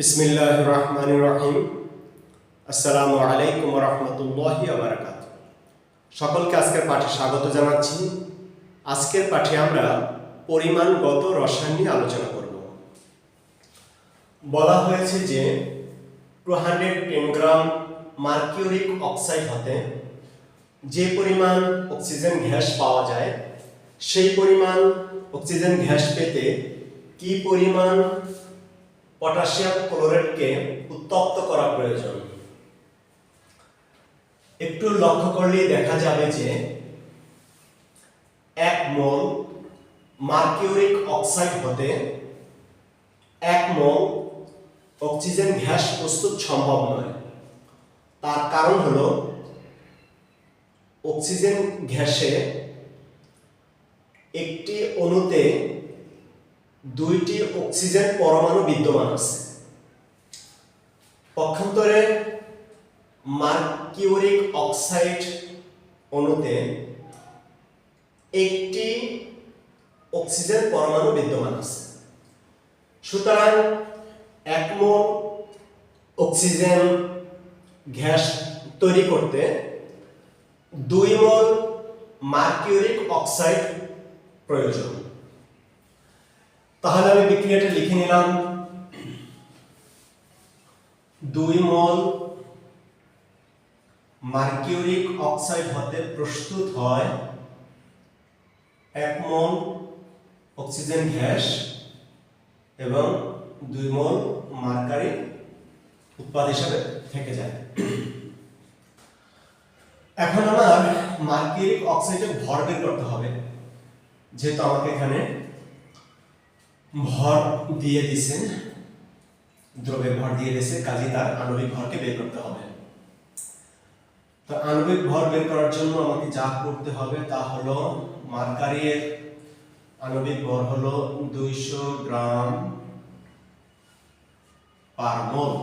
বিসমিল্লাহ রহমান রহিম আসসালামু আলাইকুম রহমতুল্লাহি আবরাকাত সকলকে আজকের পাঠে স্বাগত জানাচ্ছি। আজকের পাঠে আমরা পরিমাণগত রসায়ন নিয়ে আলোচনা করব। বলা হয়েছে যে two hundred ten gram mercuric oxide হতে যে পরিমাণ অক্সিজেন গ্যাস পাওয়া যায়, সেই পরিমাণ অক্সিজেন গ্যাস পেতে কি পরিমাণ পটাশিয়াম ক্লোরাইডকে উত্তপ্ত করা প্রয়োজন। একটু লক্ষ্য করলেই দেখা যাবে যে এক মোল মার্কিউরিক অক্সাইড হতে এক মোল অক্সিজেন গ্যাস প্রস্তুত সম্ভব নয়। তার কারণ হলো অক্সিজেন গ্যাসে একটি অণুতে দুইটি অক্সিজেন পরমাণু বিদ্যমান আছে। পক্ষান্তরে মার্কিউরিক অক্সাইড অণুতে একটি অক্সিজেন পরমাণু বিদ্যমান আছে। সুতরাং এক মোল অক্সিজেন গ্যাস তৈরি করতে দুই মোল মার্কিউরিক অক্সাইড প্রয়োজন। তাহলে আমি বিক্রিয়াটা লিখে নিলাম। দুই মোল মার্কিউরিক অক্সাইড হতে প্রস্তুত হয়। এক মোল অক্সিজেন গ্যাস এবং দুই মোল মার্কারি উৎপাদ হিসাবে থেকে যায়। এখন আমার মার্কিউরিক অক্সাইডের ভর বের করতে হবে, যেহেতু আমাকে এখানে ভর দিয়ে দিছে, দ্রব্যের ভর দিয়ে দিয়েছে কাজে তার আণবিক ভরকে বের করতে হবে। তো আণবিক ভর বের করার জন্য আমাকে যা করতে হবে তা হলো মার্কারির আণবিক ভর হলো দুইশো gram per mole,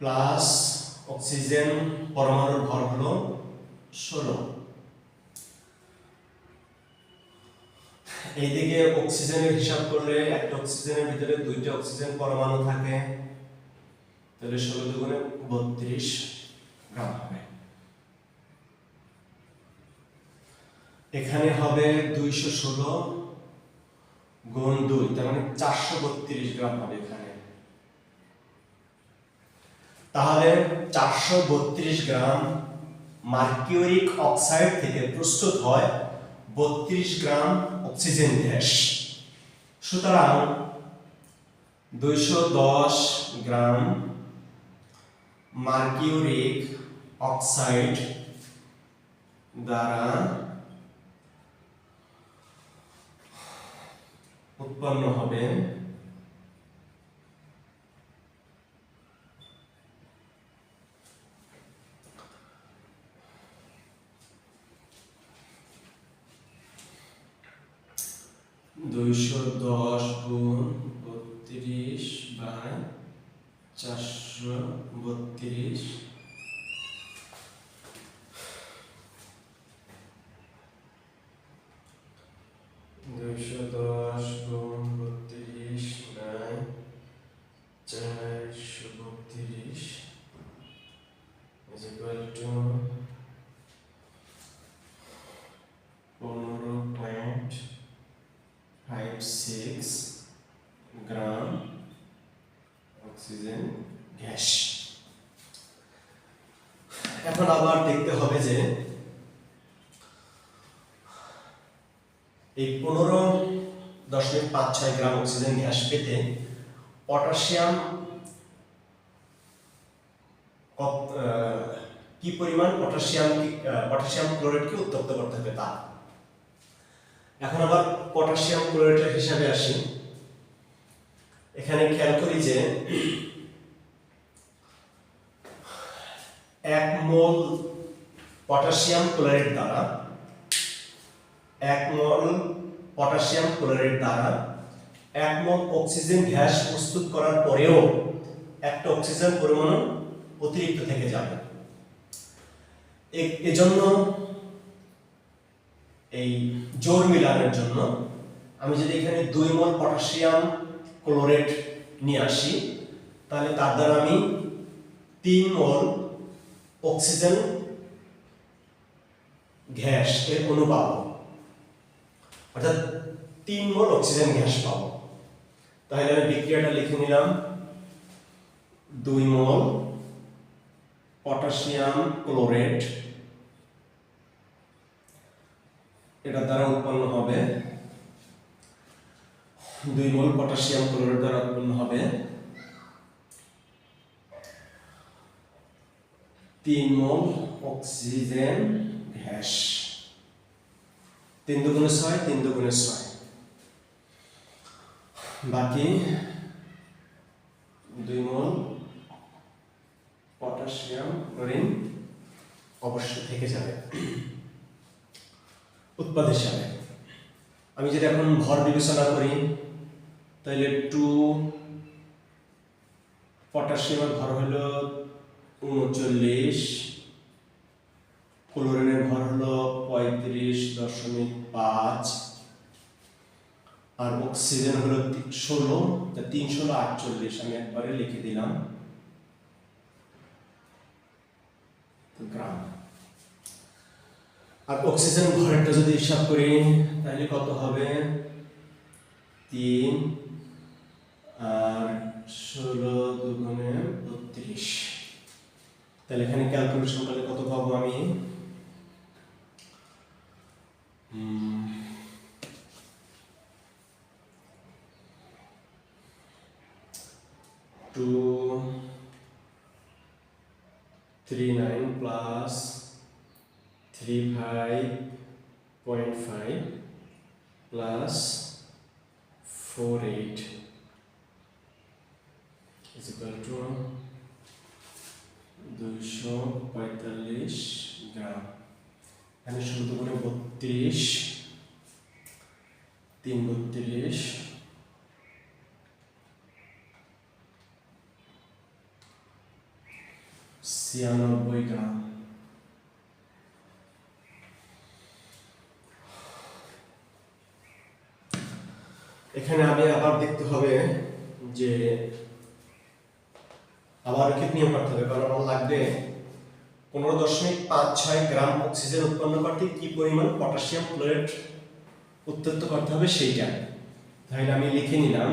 plus oxygen পরমাণুর ভর হলো ষোলো। এইদিকে অক্সিজেনের হিসাব করলে একটা অক্সিজেনের ভিতরে দুইটা অক্সিজেন পরমাণু থাকে, তাহলে ষোলো দুগুণে বত্রিশ গ্রাম হবে। এখানে হবে দুইশো ষোলো গুণ দুই, তার মানে চারশো বত্রিশ গ্রাম হবে এখানে। তাহলে চারশো বত্রিশ গ্রাম মার্কিউরিক অক্সাইড থেকে প্রস্তুত হয় বত্রিশ গ্রাম অক্সিজেন গ্যাস। সুতরাং দুইশো দশ গ্রাম মার্কিউরিক অক্সাইড দ্বারা উৎপন্ন হবে দুইশো দশ গুণ বত্রিশ বাই চারশো বত্রিশ। দুইশো দশ গুণ বত্রিশ বাই চারশো বত্রিশ is equal to পনেরো point five six gram oxygen gas এখন আবার দেখতে হবে যে এই পনেরো দশমিক পাঁচ ছয় গ্রাম অক্সিজেন গ্যাস পেতে পটাশিয়াম কি পরিমাণ পটাশিয়াম পটাশিয়াম ক্লোরাইডকে উত্তপ্ত করতে হবে তা। এখন আবার পটাশিয়াম ক্লোরাইডের হিসাবে আসি। এখানে খেয়াল করি যে এক মোল পটাশিয়াম ক্লোরাইড দ্বারা, এক মোল পটাশিয়াম ক্লোরাইড দ্বারা এক মোল অক্সিজেন গ্যাস প্রস্তুত করার পরেও একটা অক্সিজেন পরমাণু অতিরিক্ত থেকে যাবে। এজন্য এই জোর মিলানোর জন্য আমি যদি এখানে দুই মোল পটাশিয়াম ক্লোরেট নিয়ে আসি, তাহলে তার দ্বারা আমি তিন মোল অক্সিজেন গ্যাস এর অণু পাবো। অর্থাৎ তিন মোল অক্সিজেন গ্যাস পাবো। তাহলে আমি বিক্রিয়াটা লিখে নিলাম, দুই মোল পটাশিয়াম ক্লোরেট এটা দ্বারা উৎপন্ন হবে দুই মোল পটাশিয়াম ক্লোরাইড দ্বারা উৎপন্ন হবে। তিন মোল অক্সিজেন গ্যাস। তিন দুগুণে ছয়, তিন দুগুণে ছয়। বাকি দুই মোল পটাশিয়াম ক্লোরিন অবশ্যই থেকে যাবে। উৎপাদ হিসাবে। আমি যদি এখন ভর বিবেচনা করি তাহলে টু পটাশিয়ামের ভর হলো উনচল্লিশ, ক্লোরিনের ভর হলো পঁয়ত্রিশ দশমিক পাঁচ, আর অক্সিজেন হলো ষোলো, তা তিন ষোলো আটচল্লিশ আমি একবারে লিখে দিলাম। গ্রাম। আর অক্সিজেন ভরেরটা যদি হিসাব করি তাহলে কত হবে? তিন আর ষোলো দুগুণে বত্রিশ। তাহলে এখানে ক্যালকুলেশন করলে কত পাবো আমি? Two three nine plus three five point five plus four eight is equal to দুইশো পঁয়তাল্লিশ গ্রাম। এখানে শুরু করে বত্রিশ, তিন বত্রিশ। ছিয়ানব্বই গ্রাম। এখানে আমি আবার দেখতে হবে যে আবার কি নিয়ম করতে হবে, কারণ আমার লাগবে পনেরো দশমিক পাঁচ ছয় গ্রাম অক্সিজেন উৎপন্ন করতে কি পরিমাণ পটাশিয়াম ক্লোরাইড উত্তপ্ত করতে হবে সেইটা। তাহলে আমি লিখে নিলাম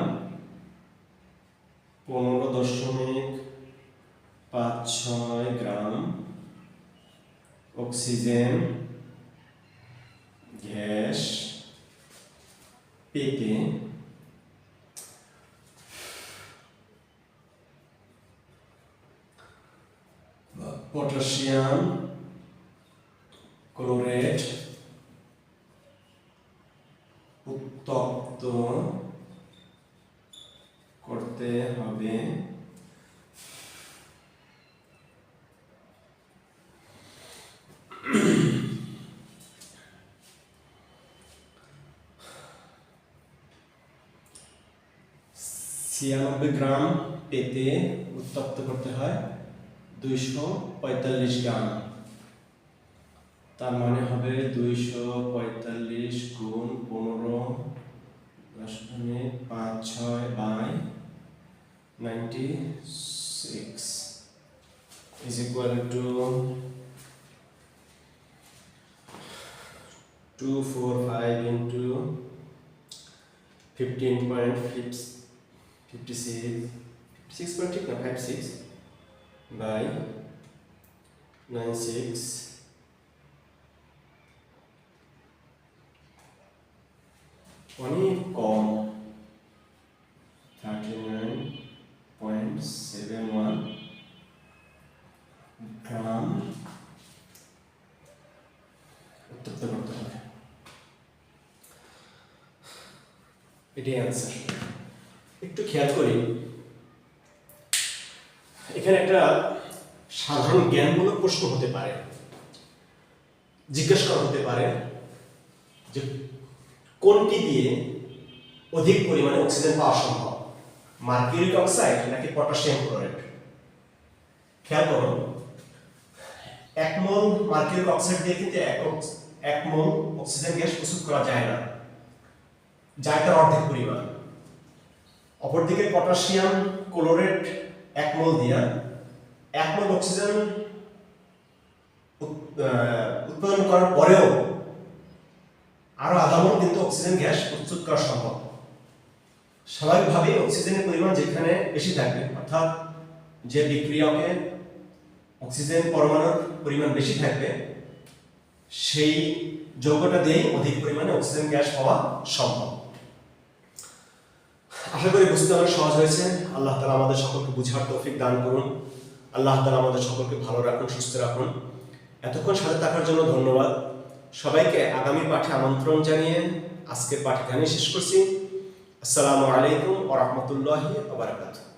পনেরো দশমিক পাঁচ ছয় গ্রাম অক্সিজেন গ্যাস পেতে পটাশিয়াম ক্লোরেট উত্তপ্ত করতে হবে। ছিয়ানব্বই গ্রাম পেতে উত্তপ্ত করতে হয়। দুইশো পঁয়তাল্লিশ গ্রাম তার মানে হবে দুইশো পঁয়তাল্লিশ গুণ পনেরো দশমিক পাঁচ ছয় by ninety six is equal to two four five into fifteen point fifty six fifty six point ঠিক না five six by nine six অনেক কম thirty nine point seven one gram উত্তপ্ত করতে হবে এটাই অ্যান্সার একটু খেয়াল করি। এখানে একটা সাধারণ জ্ঞানমূলক প্রশ্ন হতে পারে। জিজ্ঞাসা করা হতে পারে যে কোনটি দিয়ে অধিক পরিমাণে অক্সিজেন পাওয়া সম্ভব? মার্কিউরিক অক্সাইড নাকি পটাশিয়াম ক্লোরাইড? খেয়াল করুন, এক মোল মার্কিউরিক অক্সাইড দিয়ে কিন্তু এক মোল অক্সিজেন গ্যাস প্রস্তুত করা যায় না যায় তার অর্ধেক পরিমাণ। অপরদিকে পটাশিয়াম ক্লোরেট এক মোল দিয়া, এক মোল অক্সিজেন উৎ- উৎপাদন করার পরেও আরও আধা মোল কিন্তু অক্সিজেন গ্যাস প্রস্তুত করা সম্ভব। স্বাভাবিকভাবেই অক্সিজেনের পরিমাণ যেখানে বেশি থাকবে, অর্থাৎ যে বিক্রিয়কে অক্সিজেন পরমাণুর পরিমাণ বেশি থাকবে, সেই যৌগটা দিয়েই অধিক পরিমাণে অক্সিজেন গ্যাস পাওয়া সম্ভব। আশা করি বুঝতে অনেক সহজ হয়েছে। আল্লাহ তালা আমাদের সকলকে বুঝার তৌফিক দান করুন। আল্লাহ তালা আমাদের সকলকে ভালো রাখুন, সুস্থ রাখুন। এতক্ষণ সাথে থাকার জন্য ধন্যবাদ। সবাইকে আগামী পাঠে আমন্ত্রণ জানিয়ে আজকের পাঠ এখানে শেষ করছি। আসসালামু আলাইকুম ওরহমতুল্লাহি ওবরাকাতুহ